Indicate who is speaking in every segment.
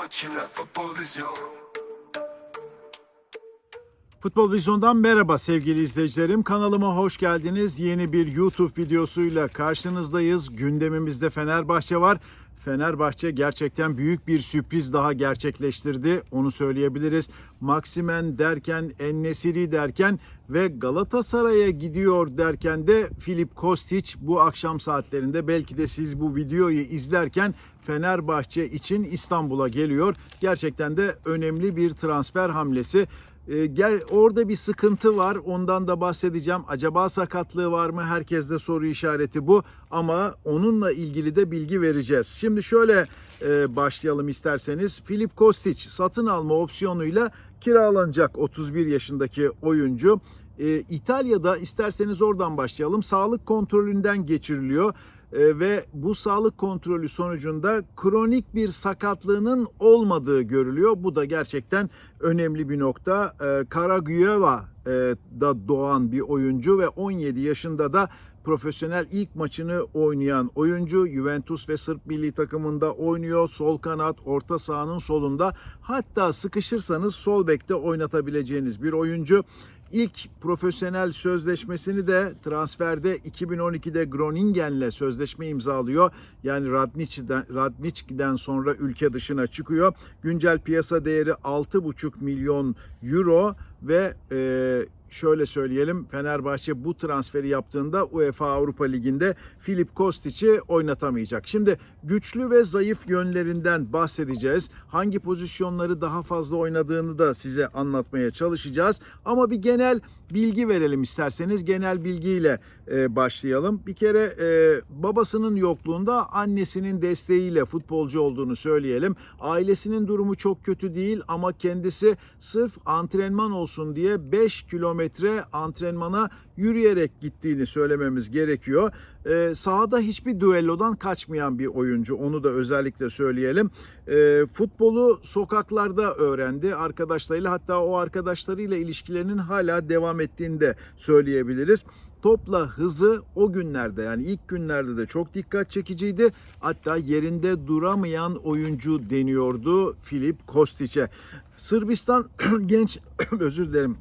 Speaker 1: Altında maç ile futbol vizyon
Speaker 2: Futbol Vizyon'dan merhaba sevgili izleyicilerim. Kanalıma hoş geldiniz. Yeni bir YouTube videosuyla karşınızdayız. Gündemimizde Fenerbahçe var. Fenerbahçe gerçekten büyük bir sürpriz daha gerçekleştirdi. Onu söyleyebiliriz. Maximen derken, Ennesiri derken ve Galatasaray'a gidiyor derken de Filip Kostic bu akşam saatlerinde belki de siz bu videoyu izlerken Fenerbahçe için İstanbul'a geliyor. Gerçekten de önemli bir transfer hamlesi. Ee, gel orada bir sıkıntı var. Ondan da bahsedeceğim. Acaba sakatlığı var mı? Herkeste soru işareti bu. Ama onunla ilgili de bilgi vereceğiz. Şimdi şöyle e, başlayalım isterseniz. Filip Kostic satın alma opsiyonuyla kiralanacak 31 yaşındaki oyuncu. Ee, İtalya'da isterseniz oradan başlayalım. Sağlık kontrolünden geçiriliyor. Ee, ve bu sağlık kontrolü sonucunda kronik bir sakatlığının olmadığı görülüyor. Bu da gerçekten önemli bir nokta. Ee, e, da doğan bir oyuncu ve 17 yaşında da profesyonel ilk maçını oynayan oyuncu Juventus ve Sırp milli takımında oynuyor. Sol kanat, orta sahanın solunda hatta sıkışırsanız sol bekte oynatabileceğiniz bir oyuncu. İlk profesyonel sözleşmesini de transferde 2012'de Groningen'le sözleşme imzalıyor. Yani Radnič'den, Radnički'den sonra ülke dışına çıkıyor. Güncel piyasa değeri 6,5 milyon euro ve e, şöyle söyleyelim Fenerbahçe bu transferi yaptığında UEFA Avrupa Ligi'nde Filip Kostic'i oynatamayacak. Şimdi güçlü ve zayıf yönlerinden bahsedeceğiz. Hangi pozisyonları daha fazla oynadığını da size anlatmaya çalışacağız. Ama bir genel bilgi verelim isterseniz. Genel bilgiyle e, başlayalım. Bir kere e, babasının yokluğunda annesinin desteğiyle futbolcu olduğunu söyleyelim. Ailesinin durumu çok kötü değil ama kendisi sırf antrenman olsun diye 5 kilometre antrenmana yürüyerek gittiğini söylememiz gerekiyor. Ee, sahada hiçbir düellodan kaçmayan bir oyuncu onu da özellikle söyleyelim. Ee, futbolu sokaklarda öğrendi arkadaşlarıyla hatta o arkadaşlarıyla ilişkilerinin hala devam ettiğini de söyleyebiliriz. Topla hızı o günlerde yani ilk günlerde de çok dikkat çekiciydi. Hatta yerinde duramayan oyuncu deniyordu Filip Kostic'e. Sırbistan genç özür dilerim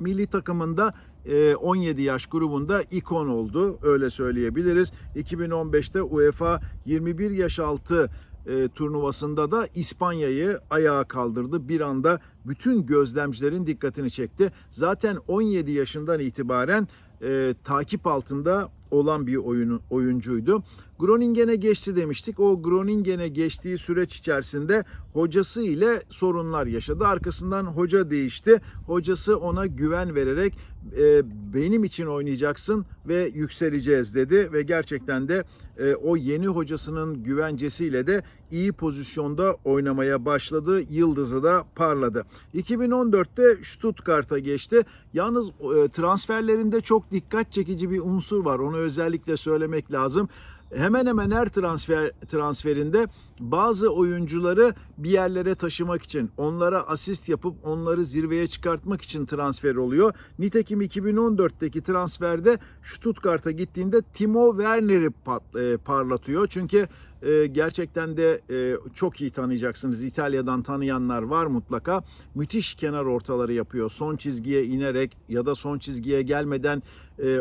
Speaker 2: milli takımında e, 17 yaş grubunda ikon oldu öyle söyleyebiliriz. 2015'te UEFA 21 yaş altı e, turnuvasında da İspanya'yı ayağa kaldırdı. Bir anda bütün gözlemcilerin dikkatini çekti. Zaten 17 yaşından itibaren e, takip altında olan bir oyun, oyuncuydu. Groningen'e geçti demiştik. O Groningen'e geçtiği süreç içerisinde hocası ile sorunlar yaşadı. Arkasından hoca değişti. Hocası ona güven vererek e, benim için oynayacaksın ve yükseleceğiz dedi ve gerçekten de e, o yeni hocasının güvencesiyle de iyi pozisyonda oynamaya başladı. Yıldızı da parladı. 2014'te Stuttgart'a geçti. Yalnız e, transferlerinde çok dikkat çekici bir unsur var. Onu özellikle söylemek lazım hemen hemen her transfer transferinde bazı oyuncuları bir yerlere taşımak için, onlara asist yapıp onları zirveye çıkartmak için transfer oluyor. Nitekim 2014'teki transferde Stuttgart'a gittiğinde Timo Werner'i e, parlatıyor. Çünkü e, gerçekten de e, çok iyi tanıyacaksınız. İtalya'dan tanıyanlar var mutlaka. Müthiş kenar ortaları yapıyor. Son çizgiye inerek ya da son çizgiye gelmeden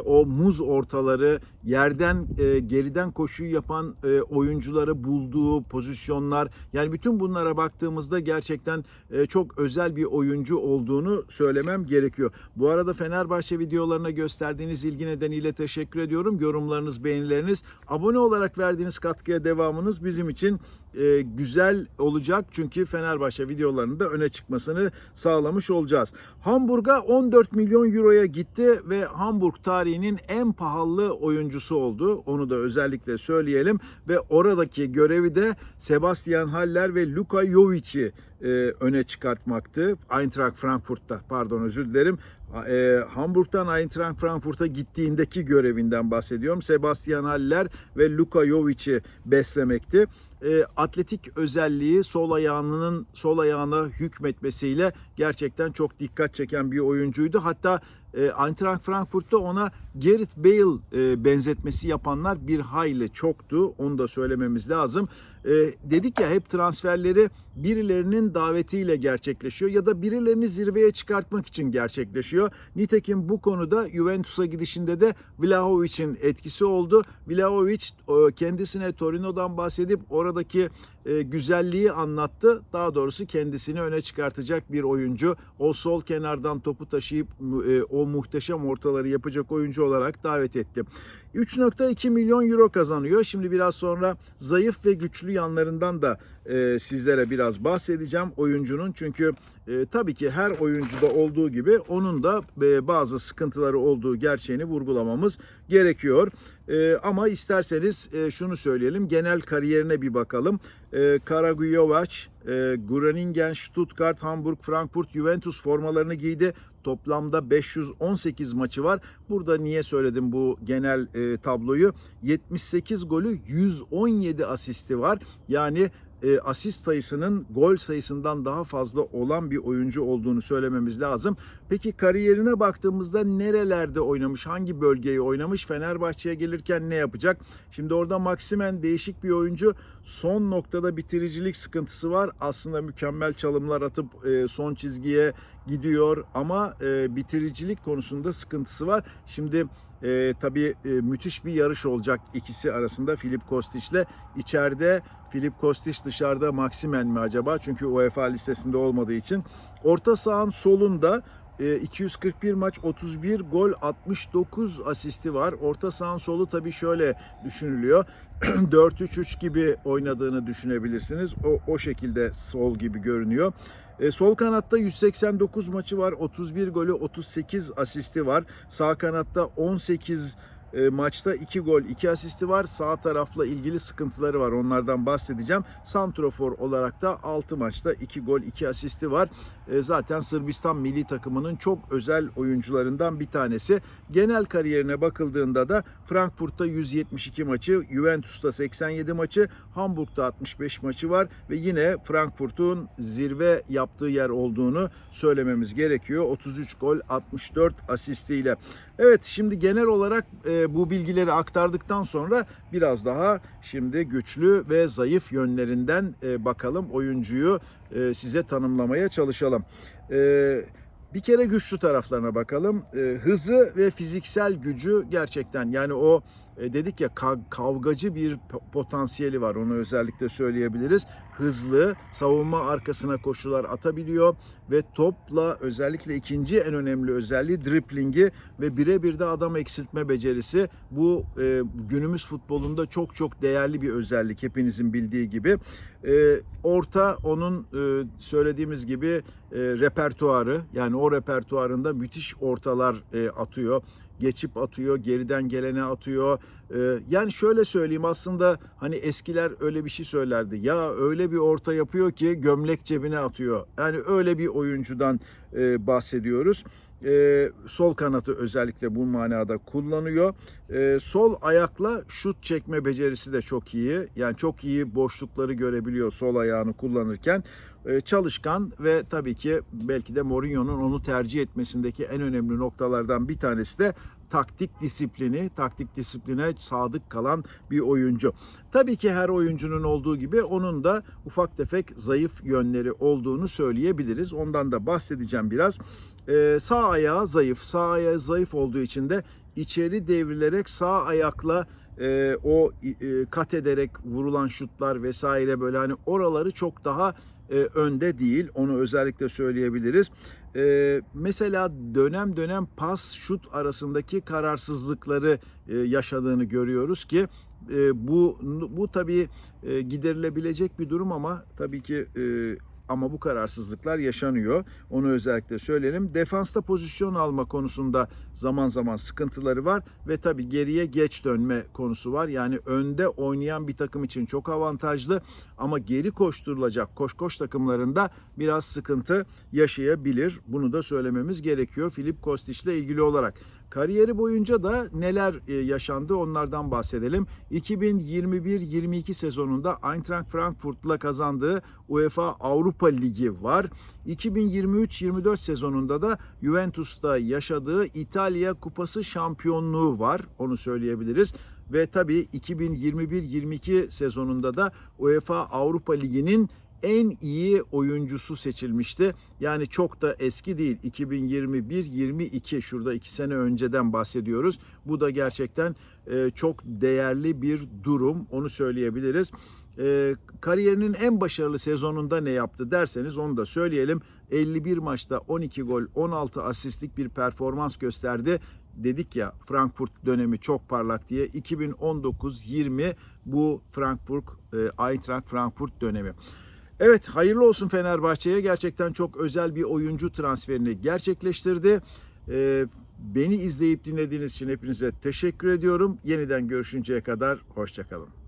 Speaker 2: o muz ortaları yerden geriden koşuyu yapan oyuncuları bulduğu pozisyonlar yani bütün bunlara baktığımızda gerçekten çok özel bir oyuncu olduğunu söylemem gerekiyor. Bu arada Fenerbahçe videolarına gösterdiğiniz ilgi nedeniyle teşekkür ediyorum. Yorumlarınız, beğenileriniz, abone olarak verdiğiniz katkıya devamınız bizim için güzel olacak. Çünkü Fenerbahçe videolarının da öne çıkmasını sağlamış olacağız. Hamburg'a 14 milyon euroya gitti ve Hamburg tarihinin en pahalı oyuncusu oldu. Onu da özellikle söyleyelim ve oradaki görevi de Sebastian Haller ve Luka Jovic'i e, öne çıkartmaktı. Eintracht Frankfurt'ta pardon özür dilerim. E, Hamburg'dan Eintracht Frankfurt'a gittiğindeki görevinden bahsediyorum. Sebastian Haller ve Luka Jovic'i beslemekti. E, atletik özelliği sol ayağının sol ayağına hükmetmesiyle gerçekten çok dikkat çeken bir oyuncuydu. Hatta e, Eintracht Frankfurt'ta ona Gareth Bale e, benzetmesi yapanlar bir hayli çoktu. Onu da söylememiz lazım. E, dedik ya hep transferleri birilerinin davetiyle gerçekleşiyor ya da birilerini zirveye çıkartmak için gerçekleşiyor. Nitekim bu konuda Juventus'a gidişinde de Vlahovic'in etkisi oldu. Vlahovic e, kendisine Torino'dan bahsedip oradaki e, güzelliği anlattı. Daha doğrusu kendisini öne çıkartacak bir oyuncu. O sol kenardan topu taşıyıp e, o muhteşem ortaları yapacak oyuncu olarak davet etti. 3.2 milyon euro kazanıyor. Şimdi biraz sonra zayıf ve güçlü yanlarından da e, sizlere biraz bahsedeceğim oyuncunun. Çünkü e, tabii ki her oyuncuda olduğu gibi onun da e, bazı sıkıntıları olduğu gerçeğini vurgulamamız gerekiyor. E, ama isterseniz e, şunu söyleyelim. Genel kariyerine bir bakalım. E, Karagujovac, e, Groningen, Stuttgart, Hamburg, Frankfurt, Juventus formalarını giydi. Toplamda 518 maçı var. Burada niye söyledim bu genel e, tabloyu? 78 golü 117 asisti var. Yani e, asist sayısının gol sayısından daha fazla olan bir oyuncu olduğunu söylememiz lazım. Peki kariyerine baktığımızda nerelerde oynamış, hangi bölgeyi oynamış, Fenerbahçe'ye gelirken ne yapacak? Şimdi orada Maximen değişik bir oyuncu. Son noktada bitiricilik sıkıntısı var. Aslında mükemmel çalımlar atıp e, son çizgiye gidiyor ama e, bitiricilik konusunda sıkıntısı var. Şimdi e, tabii e, müthiş bir yarış olacak ikisi arasında Filip Kostiç'le. içeride Filip Kostiç dışarıda Maximen mi acaba? Çünkü UEFA listesinde olmadığı için. Orta sahanın solunda e, 241 maç 31 gol 69 asisti var. Orta sahanın solu tabii şöyle düşünülüyor. 4-3-3 gibi oynadığını düşünebilirsiniz. O, o şekilde sol gibi görünüyor. E, sol kanatta 189 maçı var. 31 golü 38 asisti var. Sağ kanatta 18 e, maçta 2 gol 2 asisti var. Sağ tarafla ilgili sıkıntıları var. Onlardan bahsedeceğim. Santrofor olarak da 6 maçta 2 gol 2 asisti var. E, zaten Sırbistan milli takımının çok özel oyuncularından bir tanesi. Genel kariyerine bakıldığında da Frankfurt'ta 172 maçı, Juventus'ta 87 maçı, Hamburg'da 65 maçı var ve yine Frankfurt'un zirve yaptığı yer olduğunu söylememiz gerekiyor. 33 gol 64 asistiyle. Evet şimdi genel olarak e, bu bilgileri aktardıktan sonra biraz daha şimdi güçlü ve zayıf yönlerinden e, bakalım oyuncuyu e, size tanımlamaya çalışalım. E, bir kere güçlü taraflarına bakalım. E, hızı ve fiziksel gücü gerçekten yani o e, dedik ya ka- kavgacı bir po- potansiyeli var. Onu özellikle söyleyebiliriz. Hızlı, savunma arkasına koşular atabiliyor ve topla özellikle ikinci en önemli özelliği driplingi ve birebir de adam eksiltme becerisi. Bu e, günümüz futbolunda çok çok değerli bir özellik hepinizin bildiği gibi. E, orta onun e, söylediğimiz gibi e, repertuarı yani o repertuarında müthiş ortalar e, atıyor geçip atıyor, geriden gelene atıyor. Ee, yani şöyle söyleyeyim aslında hani eskiler öyle bir şey söylerdi. Ya öyle bir orta yapıyor ki gömlek cebine atıyor. Yani öyle bir oyuncudan e, bahsediyoruz. Ee, sol kanatı özellikle bu manada kullanıyor. Ee, sol ayakla şut çekme becerisi de çok iyi. Yani çok iyi boşlukları görebiliyor sol ayağını kullanırken. Ee, çalışkan ve tabii ki belki de Mourinho'nun onu tercih etmesindeki en önemli noktalardan bir tanesi de taktik disiplini, taktik disipline sadık kalan bir oyuncu. Tabii ki her oyuncunun olduğu gibi onun da ufak tefek zayıf yönleri olduğunu söyleyebiliriz. Ondan da bahsedeceğim biraz. Ee, sağ ayağı zayıf. Sağ ayağı zayıf olduğu için de içeri devrilerek sağ ayakla e, o e, kat ederek vurulan şutlar vesaire böyle hani oraları çok daha e, önde değil. Onu özellikle söyleyebiliriz. E, mesela dönem dönem pas şut arasındaki kararsızlıkları e, yaşadığını görüyoruz ki e, bu bu tabii e, giderilebilecek bir durum ama tabii ki e, ama bu kararsızlıklar yaşanıyor. Onu özellikle söyleyelim. Defansta pozisyon alma konusunda zaman zaman sıkıntıları var ve tabii geriye geç dönme konusu var. Yani önde oynayan bir takım için çok avantajlı ama geri koşturulacak koş koş takımlarında biraz sıkıntı yaşayabilir. Bunu da söylememiz gerekiyor Filip Kostiç ile ilgili olarak. Kariyeri boyunca da neler e, yaşandı onlardan bahsedelim. 2021-22 sezonunda Eintracht Frankfurt'la kazandığı UEFA Avrupa Ligi var. 2023-24 sezonunda da Juventus'ta yaşadığı İtalya Kupası şampiyonluğu var. Onu söyleyebiliriz. Ve tabii 2021-22 sezonunda da UEFA Avrupa Ligi'nin en iyi oyuncusu seçilmişti. Yani çok da eski değil. 2021-22 şurada iki sene önceden bahsediyoruz. Bu da gerçekten e, çok değerli bir durum. Onu söyleyebiliriz. E, kariyerinin en başarılı sezonunda ne yaptı derseniz onu da söyleyelim. 51 maçta 12 gol 16 asistlik bir performans gösterdi. Dedik ya Frankfurt dönemi çok parlak diye 2019-20 bu Frankfurt e, Eintracht Frankfurt dönemi. Evet hayırlı olsun Fenerbahçe'ye gerçekten çok özel bir oyuncu transferini gerçekleştirdi. Ee, beni izleyip dinlediğiniz için hepinize teşekkür ediyorum. Yeniden görüşünceye kadar hoşçakalın.